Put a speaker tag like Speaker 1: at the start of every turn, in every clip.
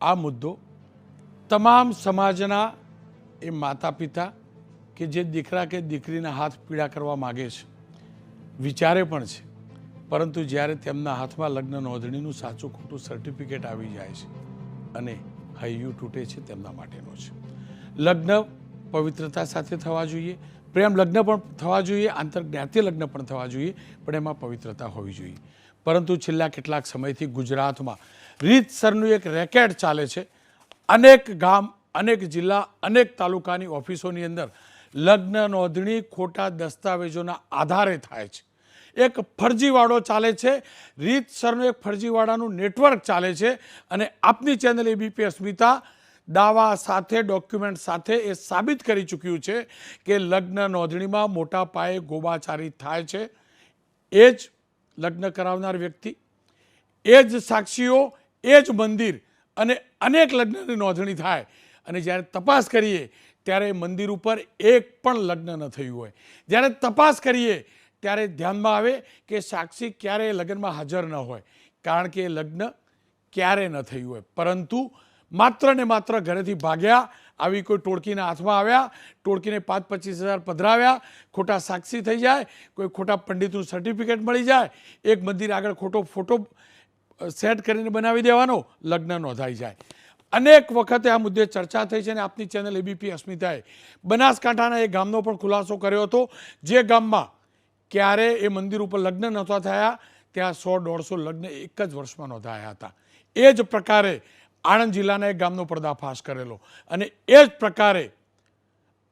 Speaker 1: આ મુદ્દો તમામ સમાજના એ માતા પિતા કે જે દીકરા કે દીકરીના હાથ પીડા કરવા માગે છે, વિચારે પણ છે. પરંતુ જ્યારે તેમના હાથમાં લગ્ન નોંધણીનું સાચું ખોટું સર્ટિફિકેટ આવી જાય છે અને હૈયું તૂટે છે તેમના માટેનો છે. લગ્ન પવિત્રતા સાથે થવા જોઈએ. પ્રેમ લગ્ન પણ થવા જોઈએ. આંતરજ્ઞાતીય લગ્ન પણ થવા જોઈએ. પણ એમાં પવિત્રતા હોવી જોઈએ. પરંતુ છેલ્લા કેટલાક સમયથી ગુજરાતમાં રીતસરનું એક રેકેટ ચાલે છે. અનેક ગામ, અનેક જિલ્લા, અનેક તાલુકાની ઓફિસોની અંદર લગ્ન નોંધણી ખોટા દસ્તાવેજોના આધારે થાય છે. એક ફરજીવાળો ચાલે છે. રીતસરનું એક ફરજીવાળાનું નેટવર્ક ચાલે છે અને આપની ચેનલ એબીપી અસ્મિતા દાવા સાથે, ડોક્યુમેન્ટ સાથે એ સાબિત કરી ચૂક્યું છે કે લગ્ન નોંધણીમાં મોટા પાયે ગોબાચારી થાય છે. એ જ લગ્ન કરાવનાર વ્યક્તિ, એ જ સાક્ષીઓ, એ જ મંદિર અને અનેક લગ્નની નોંધણી થાય. અને જ્યારે તપાસ કરીએ, ત્યારે મંદિર ઉપર એક પણ લગ્ન ન થયું હોય. જ્યારે તપાસ કરીએ, ત્યારે ધ્યાનમાં આવે કે સાક્ષી ક્યારેય લગ્નમાં હાજર ન હોય. કારણ કે લગ્ન ક્યારે ન થયું હોય. પરંતુ માત્ર ને માત્ર ઘરેથી ભાગ્યા આવી કોઈ ટોળકીના હાથમાં આવ્યા, ટોળકીને પાંચ પચીસ હજાર પધરાવ્યા, ખોટા સાક્ષી થઈ જાય, કોઈ ખોટા પંડિતનું સર્ટિફિકેટ મળી જાય, એક મંદિર આગળ ખોટો ફોટો સેટ કરીને બનાવી દેવાનો, લગ્ન નોંધાઈ જાય. અનેક વખતે આ મુદ્દે ચર્ચા થઈ છે અને આપની ચેનલ એબીપી અસ્મિતાએ બનાસકાંઠાના એ ગામનો પણ ખુલાસો કર્યો હતો, જે ગામમાં ક્યારે એ મંદિર ઉપર લગ્ન નહોતા થયા, ત્યાં સો દોઢસો લગ્ન એક જ વર્ષમાં નોંધાયા હતા. એ જ પ્રકારે આણંદ જિલ્લાના એક ગામનો પર્દાફાશ કરેલો. અને એ જ પ્રકારે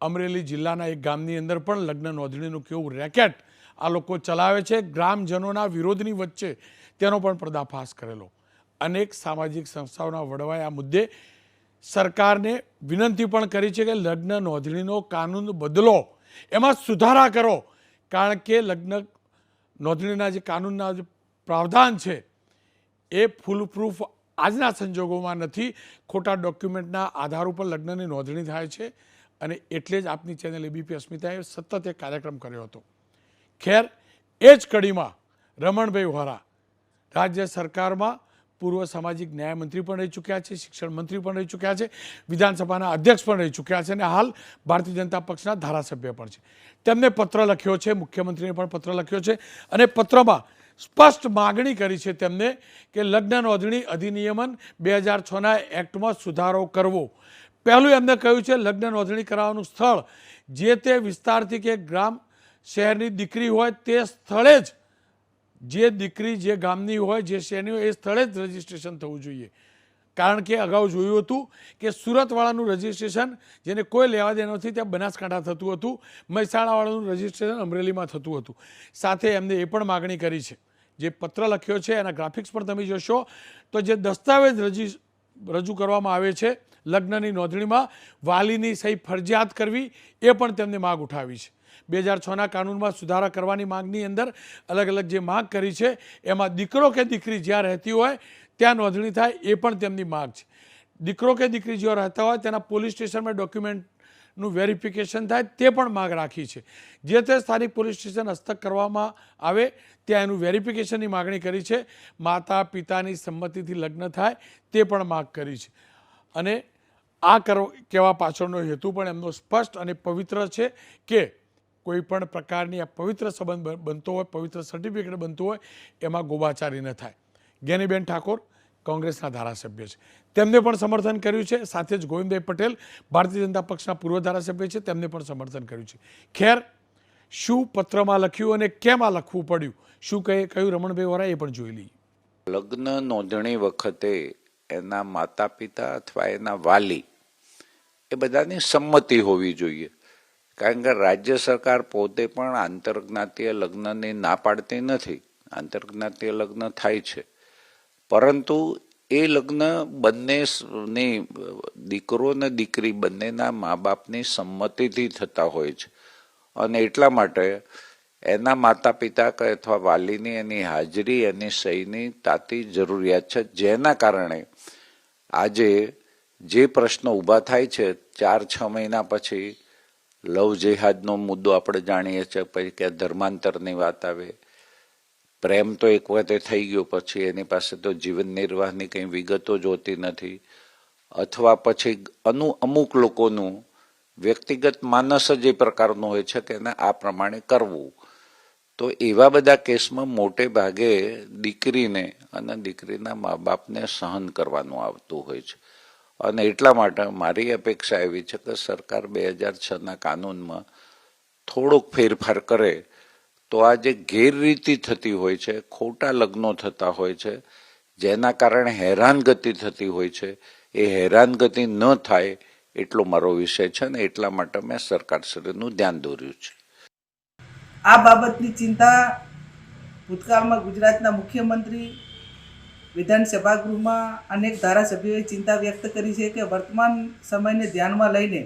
Speaker 1: અમરેલી જિલ્લાના એક ગામની અંદર પણ લગ્ન નોંધણીનું કેવું રેકેટ આ લોકો ચલાવે છે. ગ્રામજનોના વિરોધની વચ્ચે તેનો પણ પર્દાફાશ કરેલો. અનેક સામાજિક સંસ્થાઓના વડવાએ આ મુદ્દે સરકારને વિનંતી પણ કરી છે કે લગ્ન નોંધણીનો કાનૂન બદલો. એમાં સુધારા કરો. કારણ કે લગ્ન નોંધણીના જે કાનૂનના જે પ્રાવધાન છે, એ ફૂલ પ્રૂફ આજના સંજોગોમાં નથી. ખોટા ડોક્યુમેન્ટના આધાર ઉપર લગ્નની નોંધણી થાય છે અને એટલે જ આપની ચેનલ એબીપી અસ્મિતાએ સતત એક કાર્યક્રમ કર્યો હતો. ખેર, એ જ કડીમાં રમણભાઈ વોરા રાજ્ય સરકારમાં પૂર્વ સામાજિક ન્યાય મંત્રી પણ રહી ચૂક્યા છે, શિક્ષણ મંત્રી પણ રહી ચૂક્યા છે, વિધાનસભાના અધ્યક્ષ પણ રહી ચૂક્યા છે અને હાલ ભારતીય જનતા પક્ષના ધારાસભ્ય પણ છે. તેમને પત્ર લખ્યો છે, મુખ્યમંત્રીને પણ પત્ર લખ્યો છે અને પત્રમાં સ્પષ્ટ માગણી કરી છે તેમને કે લગ્ન નોંધણી અધિનિયમન બે હજાર છના એક્ટમાં સુધારો કરવો. પહેલું એમને કહ્યું છે, લગ્ન નોંધણી કરાવવાનું સ્થળ. જે તે વિસ્તારથી કે ગ્રામ શહેરની દીકરી હોય તે સ્થળે જ, જે દીકરી જે ગામની હોય, જે શહેરની હોય, એ સ્થળે જ રજીસ્ટ્રેશન થવું જોઈએ. કારણ કે અગાઉ જોયું હતું કે સુરતવાળાનું રજીસ્ટ્રેશન, જેને કોઈ લેવા દે નથી, ત્યાં બનાસકાંઠા થતું હતું, મહેસાણાવાળાનું રજીસ્ટ્રેશન અમરેલીમાં થતું હતું. સાથે એમને એ પણ માગણી કરી છે. જે પત્ર લખ્યો છે, એના ગ્રાફિક્સ પણ તમે જોશો. તો જે દસ્તાવેજ રજી, રજૂ કરવામાં આવે છે, લગ્નની નોંધણીમાં વાલીની સહી ફરજિયાત કરવી, એ પણ તેમને માગ ઉઠાવી છે. બે હજાર છના કાનૂનમાં સુધારા કરવાની માગની અંદર અલગ અલગ જે માગ કરી છે, એમાં દીકરો કે દીકરી જ્યાં રહેતી હોય, ત્યાં નોંધણી થાય, એ પણ તેમની માગ છે. દીકરો કે દીકરી જ્યાં રહેતા હોય, તેના પોલીસ સ્ટેશનમાં ડોક્યુમેન્ટનું વેરિફિકેશન થાય તે પણ માગ રાખી છે. જે તે સ્થાનિક પોલીસ સ્ટેશન હસ્તક કરવામાં આવે ત્યાં એનું વેરિફિકેશનની માગણી કરી છે. માતા પિતાની સંમતિથી લગ્ન થાય તે પણ માગ કરી છે. અને આ કરો કહેવા પાછળનો હેતુ પણ એમનો સ્પષ્ટ અને પવિત્ર છે કે કોઈ પણ પ્રકારની આ પવિત્ર સંબંધ બનતો હોય, પવિત્ર સર્ટિફિકેટ બનતું હોય, એમાં ગોબાચારી ન થાય. જ્ઞાનીબેન ઠાકોર કોંગ્રેસના ધારાસભ્ય છે. તેમને પણ સમર્થન કર્યું છે. સાથે જ ગોવિંદભાઈ પટેલ ભારતીય જનતા પક્ષના પૂર્વ ધારાસભ્ય છે. તેમને પણ સમર્થન કર્યું છે. ખેર, શું પત્રમાં લખ્યું અને કેમ આ લખવું પડ્યું? શું કહે, કહ્યું રમણભાઈ વોરા એ પણ જોઈ લઈએ.
Speaker 2: લગ્ન નોંધણી વખતે એના માતા પિતા અથવા એના વાલી એ બધાની સંમતિ હોવી જોઈએ. કારણ કે રાજ્ય સરકાર પોતે પણ આંતરજ્ઞાતીય લગ્નને ના પાડતી નથી. આંતરજ્ઞાતીય લગ્ન થાય છે. પરંતુ એ લગ્ન બંનેની દીકરો ને, દીકરી બંનેના મા બાપની સંમતિથી થતા હોય છે. અને એટલા માટે એના માતા પિતા કે અથવા વાલીની એની હાજરી, એની સહીની તાતી જરૂરિયાત છે. જેના કારણે આજે જે પ્રશ્નો ઊભા થાય છે ચાર છ મહિના પછી લવ જેહાદનો મુદ્દો આપણે જાણીએ છીએ, પછી કે ધર્માંતરની વાત આવે પ્રેમ તો એક વખતે થઈ ગયો, પછી એની પાસે તો જીવન નિર્વાહની કંઈ વિગતો જોતી નથી. અથવા પછી અનુ અમુક લોકોનું વ્યક્તિગત માનસ જ એ પ્રકારનું હોય છે કે એને આ પ્રમાણે કરવું. તો એવા બધા કેસમાં મોટે ભાગે દીકરીને અને દીકરીના મા બાપને સહન કરવાનું આવતું હોય છે. અને એટલા માટે મારી અપેક્ષા એવી છે કે સરકાર બે હજાર છના કાનૂનમાં થોડોક ફેરફાર કરે તો આ જે ગેરરીતિ થતી હોય છે, ખોટા લગ્નો થતા હોય છે, જેના કારણે હેરાનગતિ થતી હોય છે, એ હેરાનગતિ ન થાય એટલો મારો વિષય છે ને એટલા માટે મેં સરકારશ્રીનું ધ્યાન દોર્યું છે.
Speaker 3: આ બાબતની ચિંતા ભૂતકાળમાં ગુજરાતના મુખ્યમંત્રી વિધાનસભા ગૃહમાં અનેક ધારાસભ્યોએ ચિંતા વ્યક્ત કરી છે કે વર્તમાન સમયને ધ્યાનમાં લઈને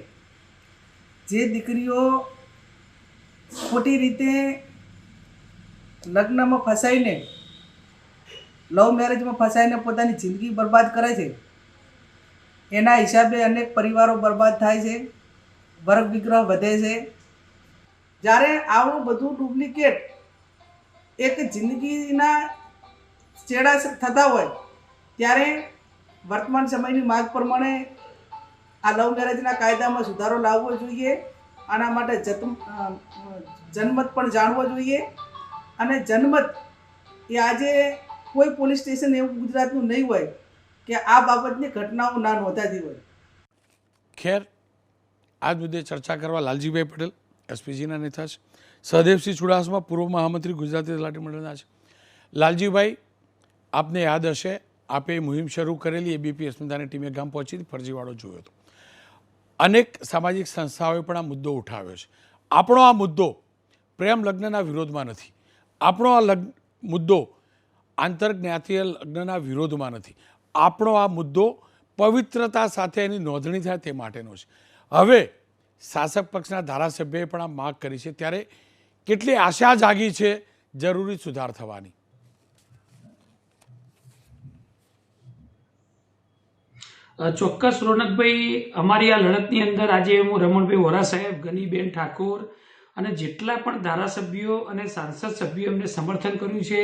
Speaker 3: જે દીકરીઓ ખોટી રીતે લગ્નમાં ફસાઈને લવ મેરેજમાં ફસાઈને પોતાની જિંદગી બરબાદ કરે છે. એના હિસાબે અનેક પરિવારો બરબાદ થાય છે વર્ગ વિગ્રહ વધે છે. જ્યારે આવું બધું ડુપ્લિકેટ એક જિંદગીના ચેડા થતા હોય ત્યારે વર્તમાન સમયની માગ પ્રમાણે આ લવ મેરેજના કાયદામાં સુધારો લાવવો જોઈએ. આના માટે અ, પણ જાણવો જોઈએ. અને જનમત એ આજે કોઈ પોલીસ સ્ટેશન એવું ગુજરાતનું નહીં હોય કે આ બાબતની ઘટનાઓ ના નોંધાતી હોય.
Speaker 1: ખેર આ મુદ્દે ચર્ચા કરવા લાલજીભાઈ પટેલ, એસપીજીના નેતા છે. સહદેવસિંહ ચુડાસમા, પૂર્વ મહામંત્રી ગુજરાતી તલાટી મંડળના છે. લાલજીભાઈ, આપને યાદ હશે, આપે મુહિમ શરૂ કરેલી એબીપી અસ્મિતાની ટીમે ગામ પહોંચી ફરજીવાળો જોયો હતો. અનેક સામાજિક સંસ્થાઓએ પણ આ મુદ્દો ઉઠાવ્યો છે. આપણો આ મુદ્દો પ્રેમ લગ્નના વિરોધમાં નથી. આપણો આ લગ્ન મુદ્દો આંતરજ્ઞાતીય લગ્નના વિરોધમાં નથી. આપણો આ મુદ્દો પવિત્રતા સાથે એની નોંધણી થાય તે માટેનો છે. હવે શાસક પક્ષના ધારાસભ્યએ પણ આ માગ કરી છે ત્યારે કેટલી આશા જાગી છે જરૂરી સુધાર થવાની?
Speaker 4: ચોક્કસ રોનકભાઈ, અમારી આ લડતની અંદર આજે હું રમણભાઈ વોરા સાહેબ, ગનીબેન ઠાકોર અને જેટલા પણ ધારાસભ્યો અને સાંસદ સભ્યો એમને સમર્થન કર્યું છે,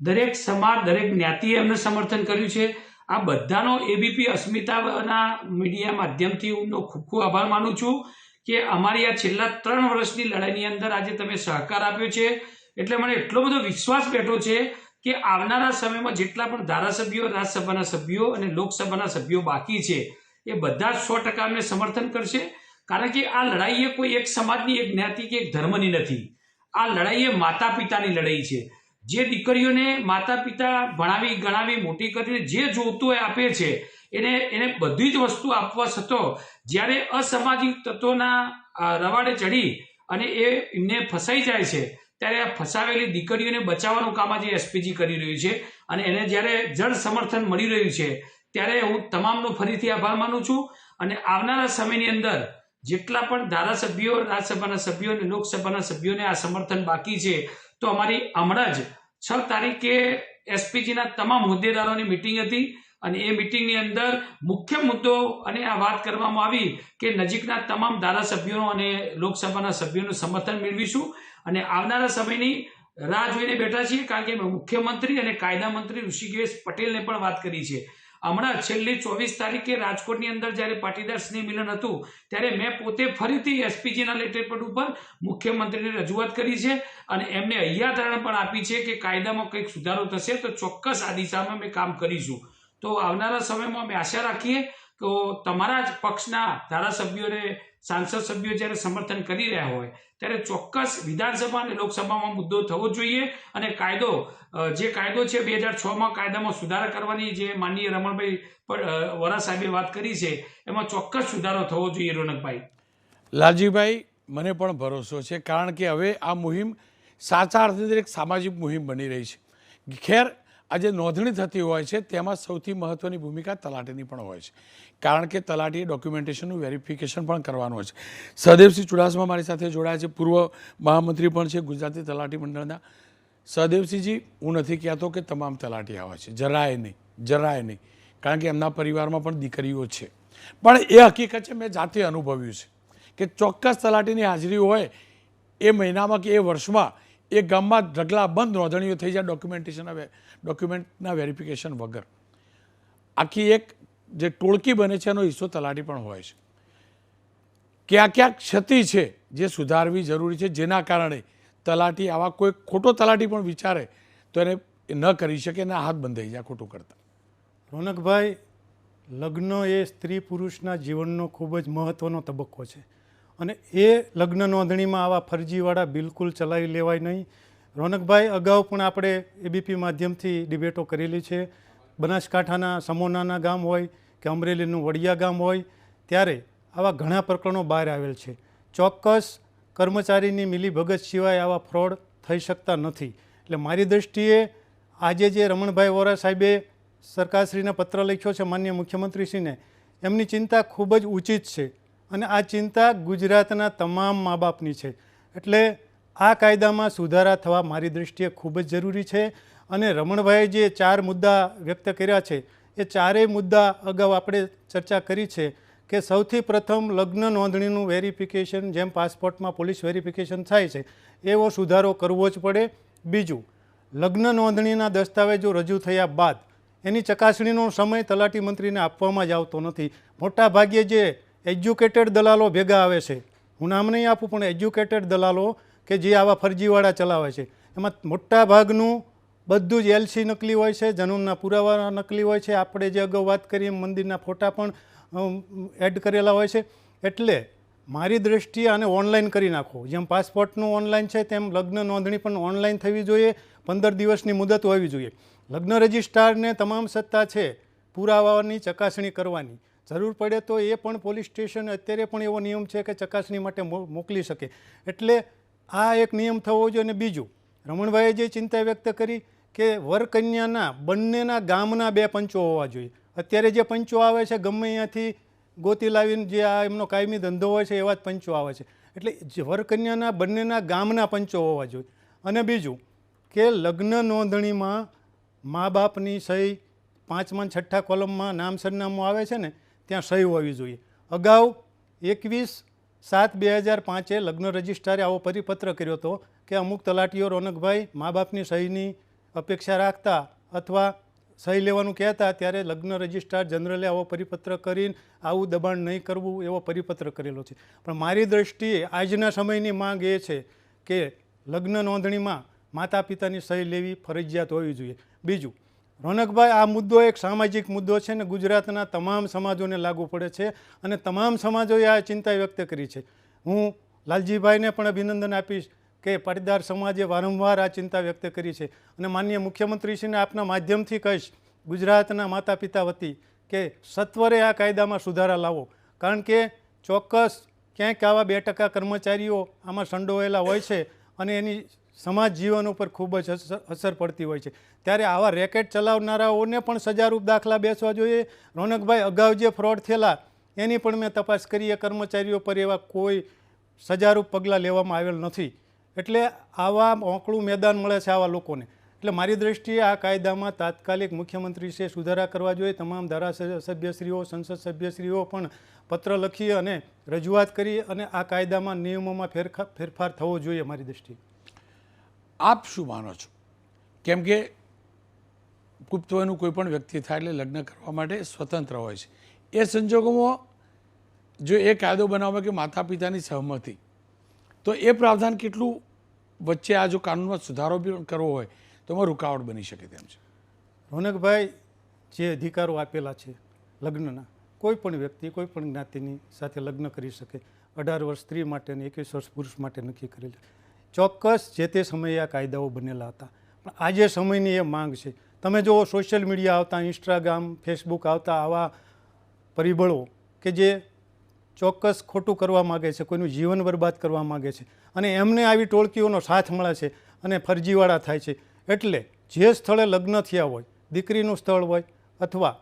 Speaker 4: દરેક સમાજ, દરેક જ્ઞાતિએ એમને સમર્થન કર્યું છે, આ બધાનો એબીપી અસ્મિતાના મીડિયા માધ્યમથી હું ખૂબ ખૂબ આભાર માનું છું કે અમારી આ છેલ્લા ત્રણ વર્ષની લડાઈની અંદર આજે તમે સહકાર આપ્યો છે. એટલે મને એટલો બધો વિશ્વાસ બેઠો છે કે આવનારા સમયમાં જેટલા પણ ધારાસભ્યો, રાજ્યસભાના સભ્યો અને લોકસભાના સભ્યો બાકી છે, એ બધા જ સો ટકા અમને સમર્થન કરશે. કારણ કે આ લડાઈ એ કોઈ એક સમાજની, એક જ્ઞાતિ કે એક ધર્મની નથી. આ લડાઈ એ માતા પિતાની લડાઈ છે. જે દીકરીઓને માતા પિતા ભણાવી, ગણાવી, મોટી કરીને જે જોતું હોય આપે છે, એને એને બધી જ વસ્તુ આપવા છતાં જ્યારે અસામાજિક તત્વોના રવાડે ચડી અને એ એમને ફસાઈ જાય છે, ત્યારે આ ફસાવેલી દીકરીઓને બચાવવાનું કામ આજે એસપીજી કરી રહ્યું છે અને એને જ્યારે જળ સમર્થન મળી રહ્યું છે, ત્યારે હું તમામનો ફરીથી આભાર માનું છું અને આવનારા સમયની અંદર જેટલા પણ ધારાસભ્યો, રાજ્યસભાના સભ્યો અને લોકસભાના સભ્યોને આ સમર્થન બાકી છે, તો અમારી હમણાં જ છ તારીખે એસપીજીના તમામ હોદ્દેદારોની મિટિંગ હતી અને એ મિટિંગની અંદર મુખ્ય મુદ્દો અને આ વાત કરવામાં આવી કે નજીકના તમામ ધારાસભ્યોનો અને લોકસભાના સભ્યોનું સમર્થન મેળવીશું અને આવનારા સમયની રાહ જોઈને બેઠા છીએ, કારણ કે મુખ્યમંત્રી અને કાયદા મંત્રી ઋષિકેશ પટેલને પણ વાત કરી છે. હમણાં છેલ્લી ચોવીસ તારીખે રાજકોટની અંદર જ્યારે પાટીદાર સ્નેહ મિલન હતું, ત્યારે મેં પોતે ફરીથી એસપીજીના લેટર પેડ ઉપર મુખ્યમંત્રીને રજૂઆત કરી છે અને એમને હૈયાધારણ પણ આપી છે કે કાયદામાં કંઈક સુધારો થશે તો ચોક્કસ આ દિશામાં અમે કામ કરીશું. તો આવનારા સમયમાં અમે આશા રાખીએ તો તમારા જ પક્ષના ધારાસભ્યોને સાંસદ સભ્યો જ્યારે સમર્થન કરી રહ્યા હોય, ત્યારે ચોક્કસ વિધાનસભા અને લોકસભામાં મુદ્દો થવો જોઈએ અને કાયદો જે કાયદો છે બે હજાર છમાં કાયદામાં સુધારા કરવાની જે માનનીય રમણભાઈ વરા સાહેબે વાત કરી છે, એમાં ચોક્કસ સુધારો થવો જોઈએ રોનકભાઈ.
Speaker 1: લાલજીભાઈ, મને પણ ભરોસો છે, કારણ કે હવે આ મુહિમ સાચા અર્થની એક સામાજિક મુહિમ બની રહી છે. ખેર આજે નોંધણી થતી હોય છે, તેમાં સૌથી મહત્ત્વની ભૂમિકા તલાટીની પણ હોય છે. કારણ કે તલાટીએ ડોક્યુમેન્ટેશનનું વેરિફિકેશન પણ કરવાનું હોય છે. સહદેવસિંહ ચુડાસમા મારી સાથે જોડાયા છે. પૂર્વ મહામંત્રી પણ છે ગુજરાતી તલાટી મંડળના. સહદેવસિંહજી, હું નથી કહેતો કે તમામ તલાટી આવે છે. જરાય નહીં જરાય નહીં. કારણ કે એમના પરિવારમાં પણ દીકરીઓ છે. પણ એ હકીકત છે, મેં જાતે અનુભવ્યું છે કે ચોક્કસ તલાટીની હાજરી હોય એ મહિનામાં કે એ વર્ષમાં એ ગામમાં ઢગલા બંધ નોંધણીઓ થઈ જાય ડોક્યુમેન્ટેશન ડોક્યુમેન્ટના વેરિફિકેશન વગર. આખી એક જે ટોળકી બને છે એનો હિસ્સો તલાટી પણ હોય છે. ક્યાં ક્યાંક ક્ષતિ છે જે સુધારવી જરૂરી છે જેના કારણે તલાટી આવા કોઈ ખોટો તલાટી પણ વિચારે તો એને ન કરી શકે ને હાથ બંધાઈ જાય ખોટું કરતા.
Speaker 5: રોનકભાઈ, લગ્ન એ સ્ત્રી પુરુષના જીવનનો ખૂબ જ મહત્ત્વનો તબક્કો છે. અને એ લગ્ન નોંધણીમાં આવા ફરજીવાળા બિલકુલ ચલાવી લેવાય નહીં. રોનકભાઈ, અગાઉ પણ આપણે એબીપી માધ્યમથી ડિબેટો કરેલી છે. બનાસકાંઠાના સમોનાના ગામ હોય કે અમરેલીનું વડિયા ગામ હોય, ત્યારે આવા ઘણા પ્રકરણો બહાર આવેલ છે. ચોક્કસ કર્મચારીની મિલીભગત સિવાય આવા ફ્રોડ થઈ શકતા નથી. એટલે મારી દૃષ્ટિએ આજે જે રમણભાઈ વોરા સાહેબે સરકારશ્રીને પત્ર લખ્યો છે માન્ય મુખ્યમંત્રીશ્રીને, એમની ચિંતા ખૂબ જ ઉચિત છે. અને આ ચિંતા ગુજરાતના તમામ મા બાપની છે. એટલે આ કાયદામાં સુધારા થવા મારી દૃષ્ટિએ ખૂબ જ જરૂરી છે અને રમણભાઈએ જે ચાર મુદ્દા વ્યક્ત કર્યા છે, એ ચારેય મુદ્દા અગાઉ આપણે ચર્ચા કરી છે કે સૌથી પ્રથમ લગ્ન નોંધણીનું વેરિફિકેશન, જેમ પાસપોર્ટમાં પોલીસ વેરિફિકેશન થાય છે, એવો સુધારો કરવો જ પડે. બીજું, લગ્ન નોંધણીના દસ્તાવેજો રજૂ થયા બાદ એની ચકાસણીનો સમય તલાટી મંત્રીને આપવામાં જ આવતો નથી. મોટા ભાગે જે એજ્યુકેટેડ દલાલો ભેગા આવે છે. હું નામ નહીં આપું, પણ એજ્યુકેટેડ દલાલો કે જે આવા ફરજીવાળા ચલાવે છે. એમાં મોટા ભાગનું બધું જ એલસી નકલી હોય છે જન્મના પુરાવા નકલી હોય છે. આપણે જે અગાઉ વાત કરીએ મંદિરના ફોટા પણ એડ કરેલા હોય છે. એટલે મારી દૃષ્ટિએ આને ઓનલાઈન કરી નાખો. જેમ પાસપોર્ટનું ઓનલાઈન છે, તેમ લગ્ન નોંધણી પણ ઓનલાઈન થવી જોઈએ. પંદર દિવસની મુદત હોવી જોઈએ. લગ્ન રજિસ્ટ્રારને તમામ સત્તા છે પુરાવાની, ચકાસણી કરવાની. જરૂર પડે તો એ પણ પોલીસ સ્ટેશન અત્યારે પણ એવો નિયમ છે કે ચકાસણી માટે મોકલી શકે. એટલે આ એક નિયમ થવો જોઈએ અને બીજું, રમણભાઈએ જે ચિંતા વ્યક્ત કરી કે વરકન્યાના, બંનેના ગામના બે પંચો હોવા જોઈએ. અત્યારે જે પંચો આવે છે, ગમે અહીંયાથી ગોતી લાવીને જે આ એમનો કાયમી ધંધો હોય છે, એવા જ પંચો આવે છે. એટલે વરકન્યાના, બંનેના ગામના પંચો હોવા જોઈએ. અને બીજું કે લગ્ન નોંધણીમાં મા બાપની સહી પાંચમા છઠ્ઠા કોલમમાં નામ સરનામું આવે છે ને ત્યાં સહી હોવી જોઈએ. અગાઉ એકવીસ સાત બે હજાર પાંચે લગ્ન રજિસ્ટ્રારે આવો પરિપત્ર કર્યો હતો કે અમુક તલાટીઓ રોનકભાઈ મા બાપની સહીની અપેક્ષા રાખતા અથવા સહી લેવાનું કહેતા ત્યારે લગ્ન રજિસ્ટ્રાર જનરલે આવો પરિપત્ર કરીને આવું દબાણ નહીં કરવું એવો પરિપત્ર કરેલો છે. પણ મારી દૃષ્ટિએ આજના સમયની માંગ એ છે કે લગ્ન નોંધણીમાં માતા પિતાની સહી લેવી ફરજિયાત હોવી જોઈએ. બીજું રોનકભાઈ, આ મુદ્દો એક સામાજિક મુદ્દો છે ને ગુજરાતના તમામ સમાજોને લાગુ પડે છે અને તમામ સમાજોએ આ ચિંતા વ્યક્ત કરી છે. હું લાલજીભાઈને પણ અભિનંદન આપીશ કે પાટીદાર સમાજે વારંવાર આ ચિંતા વ્યક્ત કરી છે અને માન્ય મુખ્યમંત્રીશ્રીને આપના માધ્યમથી કહીશ, ગુજરાતના માતા પિતા વતી કે સત્વરે આ કાયદામાં સુધારા લાવો. કારણ કે ચોક્કસ ક્યાંક આવા બે ટકા કર્મચારીઓ આમાં સંડોવાયેલા હોય છે અને એની સમાજ જીવન ઉપર ખૂબ જ અસર પડતી હોય છે. ત્યારે આવા રેકેટ ચલાવનારાઓને પણ સજારૂપ દાખલા બેસવા જોઈએ. રોનકભાઈ, અગાઉ જે ફ્રોડ થયેલા, એની પણ મેં તપાસ કરી. એ કર્મચારીઓ પર એવા કોઈ સજારૂપ પગલાં લેવામાં આવેલ નથી. એટલે આવા મોકળું મેદાન મળે છે આવા લોકોને. એટલે મારી દ્રષ્ટિએ આ કાયદામાં તાત્કાલિક મુખ્યમંત્રીશ્રીએ સુધારા કરવા જોઈએ. તમામ ધારાસભ્યશ્રીઓ, સંસદ સભ્યશ્રીઓ પણ પત્ર લખી અને રજૂઆત કરી અને આ કાયદામાં નિયમોમાં ફેરફાર થવો જોઈએ મારી દ્રષ્ટિએ.
Speaker 1: આપ શું માનો છો? કેમ કે ગુપ્ત વયનું કોઈ પણ વ્યક્તિ થાય એટલે લગ્ન કરવા માટે સ્વતંત્ર હોય છે. એ સંજોગોમાં જો એ કાયદો બનાવવામાં કે માતા પિતાની સહમતિ, તો એ પ્રાવધાન કેટલું વચ્ચે આ જો કાનૂનમાં સુધારો બી કરવો હોય, તો એમાં રૂકાવટ બની શકે તેમ છે.
Speaker 5: રોનકભાઈ, જે અધિકારો આપેલા છે લગ્નના, કોઈ પણ વ્યક્તિ, કોઈ પણ જ્ઞાતિની સાથે લગ્ન કરી શકે. અઢાર વર્ષ સ્ત્રી માટે અને એકવીસ વર્ષ પુરુષ માટે નક્કી કરેલ. ચોક્કસ જે તે સમયે આ કાયદાઓ બનેલા હતા. પણ આજે સમયની એ માંગ છે. તમે જુઓ સોશિયલ મીડિયા આવતા ઇન્સ્ટાગ્રામ ફેસબુક આવતા, આવા પરિબળો કે જે ચોક્કસ ખોટું કરવા માગે છે, કોઈનું જીવન બરબાદ કરવા માગે છે અને એમને આવી ટોળકીઓનો સાથ મળે છે અને ફરજીવાળા થાય છે. એટલે જે સ્થળે લગ્ન થયા હોય, દીકરીનું સ્થળ હોય અથવા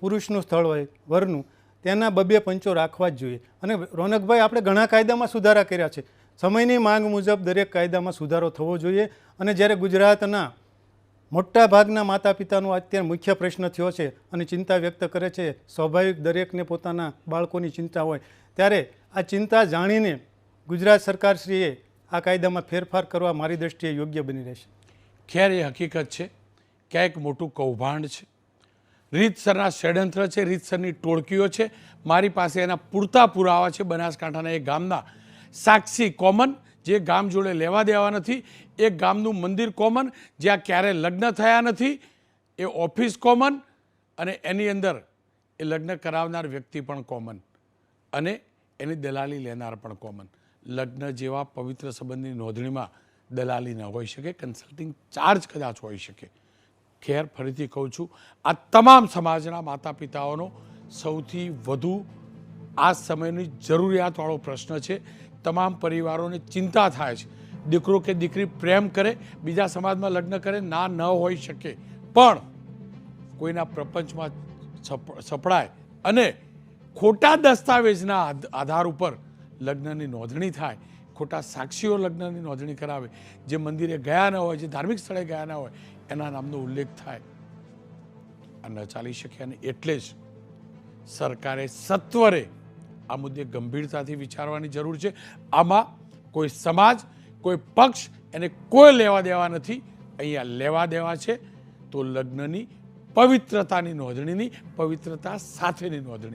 Speaker 5: પુરુષનું સ્થળ હોય, વરનું, તેના બબે પંચો રાખવા જ જોઈએ. અને રોનકભાઈ, આપણે ઘણા કાયદામાં સુધારા કર્યા છે. સમયની માંગ મુજબ દરેક કાયદામાં સુધારો થવો જોઈએ અને જ્યારે ગુજરાતના મોટા ભાગના માતા પિતાનો અત્યારે મુખ્ય પ્રશ્ન થયો છે અને ચિંતા વ્યક્ત કરે છે, સ્વાભાવિક દરેકને પોતાના બાળકોની ચિંતા હોય, ત્યારે આ ચિંતા જાણીને ગુજરાત સરકારશ્રીએ આ કાયદામાં ફેરફાર કરવા મારી દ્રષ્ટિએ યોગ્ય બની રહેશે.
Speaker 1: ખેર એ હકીકત છે, ક્યાંક મોટું કૌભાંડ છે. રીતસરના ષડયંત્ર છે, રીતસરની ટોળકીઓ છે. મારી પાસે એના પૂરતા પુરાવા છે બનાસકાંઠાના એ ગામના સાક્ષી કોમન, જે ગામ જોડે લેવા દેવા નથી, એ ગામનું મંદિર કોમન, જ્યાં ક્યારે લગ્ન થયા નથી, એ ઓફિસ કોમન અને એની અંદર એ લગ્ન કરાવનાર વ્યક્તિ પણ કોમન અને એની દલાલી લેનાર પણ કોમન. લગ્ન જેવા પવિત્ર સંબંધની નોંધણીમાં દલાલી ન હોઈ શકે કન્સલ્ટિંગ ચાર્જ કદાચ હોઈ શકે. ખેર ફરીથી કહું છું, આ તમામ સમાજના માતા પિતાઓનો સૌથી વધુ આ સમયની જરૂરિયાતવાળો પ્રશ્ન છે તમામ પરિવારોને ચિંતા થાય છે. દીકરો કે દીકરી પ્રેમ કરે, બીજા સમાજમાં લગ્ન કરે, ના ન હોઈ શકે. પણ કોઈના પ્રપંચમાં સપડાય અને ખોટા દસ્તાવેજના આધાર ઉપર લગ્નની નોંધણી થાય, ખોટા સાક્ષીઓ લગ્નની નોંધણી કરાવે, જે મંદિરે ગયા ન હોય, જે ધાર્મિક સ્થળે ગયા ન હોય, એના નામનો ઉલ્લેખ થાય. આ ન ચાલી શકે અને એટલે જ સરકારે સત્વરે આ મુદ્દે ગંભીરતાથી વિચારવાની જરૂર છે. આમાં કોઈ સમાજ, કોઈ પક્ષ એને કોઈ લેવા દેવા નથી. અહીંયા લેવા દેવા છે તો લગ્નની પવિત્રતાની નોંધણીની, પવિત્રતા સાથેની નોંધણી